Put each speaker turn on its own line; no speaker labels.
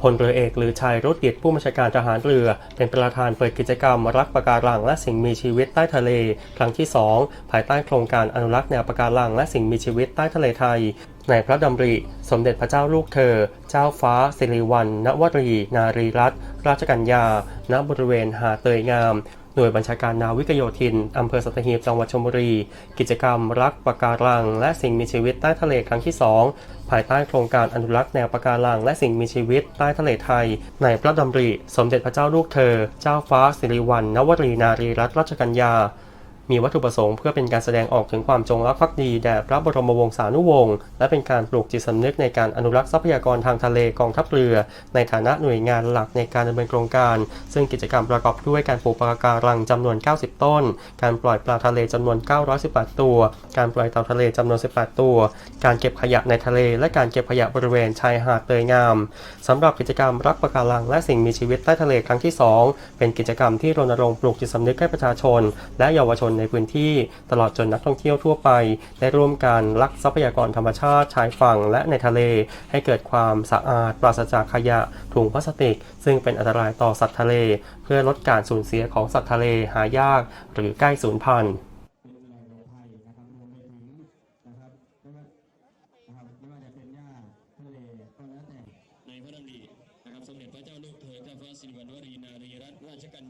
พลเรือเอกหรือชัยรุดดิตผู้บัญชาการทหารเรือ เป็นประธานเปิดกิจกรรม รักปะการังและสิ่งมีชีวิตใต้ทะเล ครั้งที่ 2 ภายใต้โครงการอนุรักษ์แนวปะการังและสิ่งมีชีวิตใต้ทะเลไทย ในพระดำริ สมเด็จพระเจ้าลูกเธอ เจ้าฟ้า สิริวัณณวรี นารีรัตนราชกัญญา ณบริเวณหาดเตยงาม หน่วยบัญชาการนาวิกโยธิน อำเภอสัตหีบ จังหวัดชลบุรี กิจกรรมรักปะการัง และสิ่งมีชีวิตใต้ทะเลครั้งที่ 2 ภายใต้โครงการอนุรักษ์แนวปะการัง และสิ่งมีชีวิตใต้ทะเลไทย ในพระดำริ สมเด็จพระเจ้าลูกเธอ เจ้าฟ้าสิริวัณณวรีนารีรัตนราชกัญญา มีวัตถุประสงค์เพื่อเป็นการแสดงออกถึงความจงรักภักดีแด่พระบรมวงศานุวงศ์และเป็นการปลูกจิตสำนึกในการอนุรักษ์ทรัพยากรทางทะเลกองทัพเรือ ในฐานะหน่วยงานหลักในการดำเนินโครงการ ซึ่งกิจกรรมประกอบด้วยการปลูกปะการังจำนวน 90 ต้น การปล่อยปลาทะเลจำนวน 918 ตัว การปล่อยเต่าทะเลจำนวน 18 ตัว การเก็บขยะในทะเล และการเก็บขยะบริเวณชายหาดเตยงามสำหรับกิจกรรมรักปะการังและสิ่งมีชีวิตใต้ทะเลครั้งที่ 2 เป็นกิจกรรมที่รณรงค์ปลูกจิตสำนึกให้ประชาชน และเยาวชนในพื้นที่ตลอดจนนักท่องเที่ยวทั่วไป ได้ร่วมกันรักทรัพยากรธรรมชาติชายฝั่งและในทะเล ให้เกิดความสะอาดปราศจากขยะถุงพลาสติก ซึ่งเป็นอันตรายต่อสัตว์ทะเล เพื่อลดการสูญเสียของสัตว์ทะเลหายาก หรือใกล้สูญพันธุ์
ในพระดำรินะครับสมเด็จพระเจ้าลูกเธอเจ้าฟ้าสิริวัณวรีนารีรัตนราชกัญญา